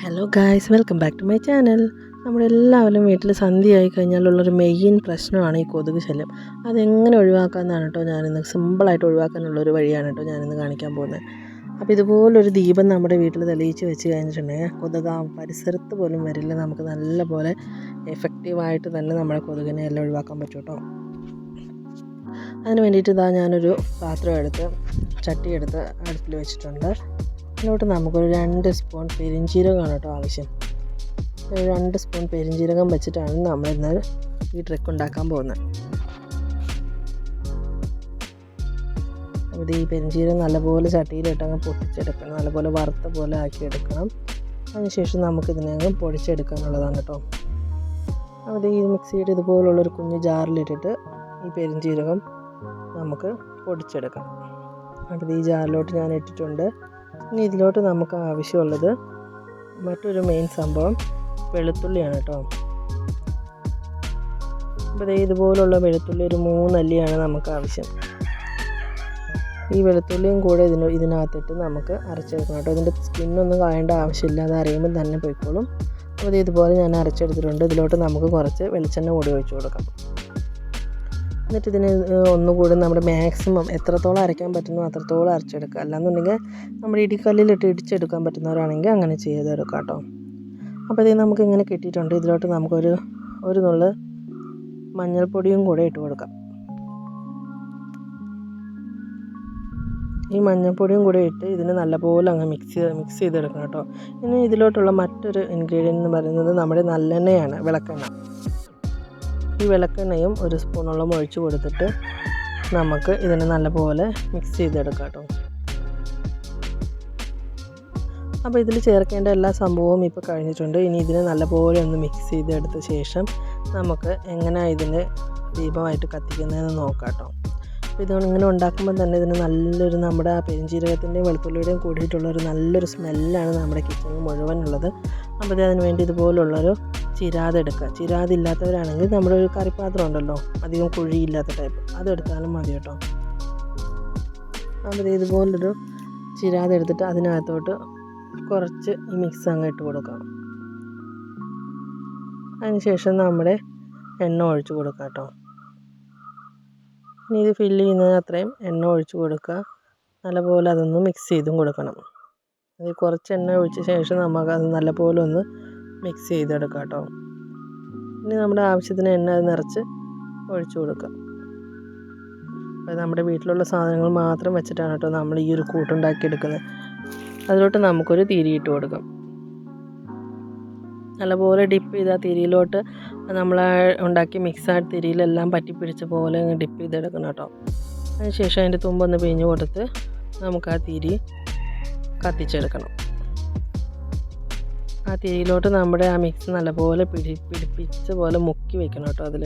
Hello guys welcome back to my channel നമ്മളെല്ലാവരും വീട്ടിൽ സന്ധ്യയായി കഴിഞ്ഞാലുള്ളൊരു മെയിൻ പ്രശ്നമാണ് ഈ കൊതുക് ശല്യം. അതെങ്ങനെ ഒഴിവാക്കാമെന്നാണ് കേട്ടോ ഞാനിന്ന് സിമ്പിളായിട്ട് ഒഴിവാക്കാനുള്ളൊരു വഴിയാണ് കേട്ടോ ഞാനിന്ന് കാണിക്കാൻ പോകുന്നത്. അപ്പോൾ ഇതുപോലൊരു ദീപം നമ്മുടെ വീട്ടിൽ തെളിയിച്ച് വെച്ച് കഴിഞ്ഞിട്ടുണ്ടെങ്കിൽ കൊതുക് ആ പരിസരത്ത് പോലും വരില്ല. നമുക്ക് നല്ലപോലെ എഫക്റ്റീവായിട്ട് തന്നെ നമ്മുടെ കൊതുകിനെ എല്ലാം ഒഴിവാക്കാൻ പറ്റും കേട്ടോ. അതിന് വേണ്ടിയിട്ട് ഇതാ ഞാനൊരു പാത്രം എടുത്ത് ചട്ടി എടുത്ത് അടുപ്പിൽ വെച്ചിട്ടുണ്ട്. അതിലോട്ട് നമുക്കൊരു രണ്ട് സ്പൂൺ പെരിഞ്ചീരകമാണ് കേട്ടോ ആവശ്യം. രണ്ട് സ്പൂൺ പെരിഞ്ചീരകം വെച്ചിട്ടാണ് നമ്മൾ ഇന്ന് ഈ ട്രിക്ക് ഉണ്ടാക്കാൻ പോകുന്നത്. അപ്പോൾ ഈ പെരിഞ്ചീരകം നല്ലപോലെ ചട്ടിയിലിട്ട് അങ്ങ് പൊട്ടിച്ചെടുക്കണം. നല്ലപോലെ വറുത്ത പോലെ ആക്കി എടുക്കണം അതിനുശേഷം നമുക്കിതിനെ അങ്ങ് പൊടിച്ചെടുക്കാനുള്ളതാണ് കേട്ടോ. അപ്പോൾ ഈ മിക്സിയുടെ ഇതുപോലുള്ളൊരു കുഞ്ഞ് ജാറിലിട്ടിട്ട് ഈ പെരിഞ്ചീരകം നമുക്ക് പൊടിച്ചെടുക്കാം. അടുത്ത് ഈ ജാറിലോട്ട് ഞാൻ ഇട്ടിട്ടുണ്ട്. ഇനി ഇതിലോട്ട് നമുക്ക് ആവശ്യമുള്ളത് മറ്റൊരു മെയിൻ സംഭവം വെളുത്തുള്ളിയാണ് കേട്ടോ അപ്പോൾ ഇതുപോലുള്ള വെളുത്തുള്ളി ഒരു മൂന്നല്ലിയാണ് നമുക്ക് ആവശ്യം. ഈ വെളുത്തുള്ളിയും കൂടെ ഇതിന് ഇതിനകത്തിട്ട് നമുക്ക് അരച്ചെടുക്കണം കേട്ടോ ഇതിന്റെ സ്കിന്നൊന്നും കായേണ്ട ആവശ്യമില്ല അത് അറിയുമ്പോൾ തന്നെ പോയിക്കോളും. അപ്പോൾ ഇതുപോലെ ഞാൻ അരച്ചെടുത്തിട്ടുണ്ട്. ഇതിലോട്ട് നമുക്ക് കുറച്ച് വെളിച്ചെണ്ണ കൂടി ഒഴിച്ചു കൊടുക്കാം. എന്നിട്ട് ഇതിന് ഒന്നുകൂടി നമ്മുടെ മാക്സിമം എത്രത്തോളം അരയ്ക്കാൻ പറ്റുന്നു അത്രത്തോളം അരച്ചെടുക്കുക. അല്ലാന്നുണ്ടെങ്കിൽ നമ്മുടെ ഇടിക്കല്ലിലിട്ട് ഇടിച്ചെടുക്കാൻ പറ്റുന്നവരാണെങ്കിൽ അങ്ങനെ ചെയ്തെടുക്കാം കേട്ടോ. അപ്പോൾ ഇത് നമുക്ക് ഇങ്ങനെ കിട്ടിയിട്ടുണ്ട്. ഇതിലോട്ട് നമുക്കൊരു ഒരു നുള്ള് മഞ്ഞൾപ്പൊടിയും കൂടെ ഇട്ട് കൊടുക്കാം. ഈ മഞ്ഞൾപ്പൊടിയും കൂടെ ഇട്ട് ഇതിന് നല്ലപോലെ അങ്ങ് മിക്സ് ചെയ്ത് മിക്സ് ചെയ്തെടുക്കണം കേട്ടോ. ഇനി ഇതിലോട്ടുള്ള മറ്റൊരു ഇൻഗ്രീഡിയന്റ് എന്ന് പറയുന്നത് നമ്മുടെ നല്ലെണ്ണയാണ് വിളക്കെണ്ണ. ഈ വിളക്കെണ്ണയും ഒരു സ്പൂണോളം ഒഴിച്ചു കൊടുത്തിട്ട് നമുക്ക് ഇതിനെ നല്ലപോലെ മിക്സ് ചെയ്തെടുക്കാം കേട്ടോ. അപ്പോൾ ഇതിൽ ചേർക്കേണ്ട എല്ലാ സംഭവവും ഇപ്പോൾ കഴിഞ്ഞിട്ടുണ്ട്. ഇനി ഇതിനെ നല്ലപോലെ ഒന്ന് മിക്സ് ചെയ്തെടുത്ത ശേഷം നമുക്ക് എങ്ങനെ ഇതിന്റെ ദീപമായിട്ട് കത്തിക്കുന്നതെന്ന് നോക്കാം കേട്ടോ. അപ്പോൾ ഇതുകൊണ്ട് ഇങ്ങനെ ഉണ്ടാക്കുമ്പോൾ തന്നെ ഇതിന് നല്ലൊരു നമ്മുടെ ആ പെരിഞ്ചീരകത്തിന്റെയും വെളുത്തുള്ളിയുടെയും കൂടിയിട്ടുള്ളൊരു നല്ലൊരു സ്മെല്ലാണ് നമ്മുടെ കിച്ചണിൽ മുഴുവനുള്ളത് അപ്പോൾ അതിന് വേണ്ടി ഇതുപോലുള്ളൊരു ചിരാതെ ചിരാതില്ലാത്തവരാണെങ്കിൽ നമ്മുടെ ഒരു കറിപ്പാത്രം ഉണ്ടല്ലോ. അധികം കുഴിയില്ലാത്ത ടൈപ്പ് അതെടുത്താലും മതി കേട്ടോ. അപ്പോൾ ഇതുപോലൊരു ചിരാതെ എടുത്തിട്ട് അതിനകത്തോട്ട് കുറച്ച് ഈ മിക്സ് അങ്ങ് ഇട്ട് കൊടുക്കാം. അതിനുശേഷം നമ്മുടെ എണ്ണ ഒഴിച്ച് കൊടുക്കാം കേട്ടോ. ഇനി ഇത് ഫില്ല് ചെയ്യുന്നതിന് അത്രയും എണ്ണ ഒഴിച്ച് കൊടുക്കുക. നല്ലപോലെ അതൊന്ന് മിക്സ് ചെയ്തും കൊടുക്കണം. അത് കുറച്ച് എണ്ണ ഒഴിച്ച ശേഷം നമുക്ക് അത് നല്ലപോലെ ഒന്ന് മിക്സ് ചെയ്തെടുക്കാം കേട്ടോ ഇനി നമ്മുടെ ആവശ്യത്തിന് എണ്ണ അത് നിറച്ച് ഒഴിച്ചു കൊടുക്കുക അപ്പോൾ നമ്മുടെ വീട്ടിലുള്ള സാധനങ്ങൾ മാത്രം വെച്ചിട്ടാണ് കേട്ടോ നമ്മൾ ഈ ഒരു കൂട്ടുണ്ടാക്കി എടുക്കുന്നത് അതിലോട്ട് നമുക്കൊരു തിരിയിട്ട് കൊടുക്കാം. നല്ലപോലെ ഡിപ്പ് ചെയ്ത് ആ തിരിയിലോട്ട് നമ്മൾ ഉണ്ടാക്കി മിക്സായ തിരിയിലെല്ലാം പറ്റി പിടിച്ച പോലെ ഡിപ്പ് ചെയ്തെടുക്കണം കേട്ടോ. അതിനുശേഷം അതിന്റെ തുമ്പൊന്ന് പിഴിഞ്ഞ് കൊടുത്ത് നമുക്ക് ആ തിരി കത്തിച്ചെടുക്കണം. ആ തിരിയിലോട്ട് നമ്മുടെ ആ മിക്സ് നല്ലപോലെ പിടി പിടിപ്പിച്ച പോലെ മുക്കി വെക്കണം കേട്ടോ അതിൽ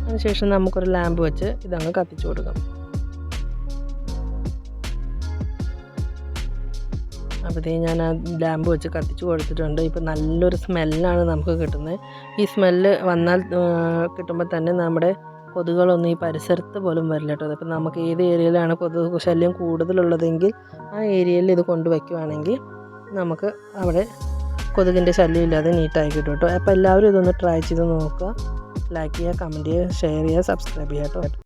അതിനുശേഷം നമുക്കൊരു ലാമ്പ് വെച്ച് ഇതങ്ങ് കത്തിച്ചു കൊടുക്കാം. അപ്പോഴത്തേ ഞാൻ ആ ലാമ്പ് വെച്ച് കത്തിച്ച് കൊടുത്തിട്ടുണ്ട്. ഇപ്പോൾ നല്ലൊരു സ്മെല്ലാണ് നമുക്ക് കിട്ടുന്നത് ഈ സ്മെല്ല് വന്നാൽ കിട്ടുമ്പോൾ തന്നെ നമ്മുടെ കൊതുകുകളൊന്നും ഈ പരിസരത്ത് പോലും വരില്ല കേട്ടോ. അപ്പോൾ നമുക്ക് ഏത് ഏരിയയിലാണ് കൊതുക് ശല്യം കൂടുതലുള്ളതെങ്കിൽ ആ ഏരിയയിൽ ഇത് കൊണ്ടുവയ്ക്കുവാണെങ്കിൽ നമുക്ക് അവിടെ കൊതുകിന്റെ ശല്യം ഇല്ലാതെ നീറ്റായി കിട്ടും കേട്ടോ അപ്പോൾ എല്ലാവരും ഇതൊന്ന് ട്രൈ ചെയ്ത് നോക്കുക. ലൈക്ക് ചെയ്യുക കമന്റ് ചെയ്യുക ഷെയർ ചെയ്യുക സബ്സ്ക്രൈബ് ചെയ്യുക കേട്ടോ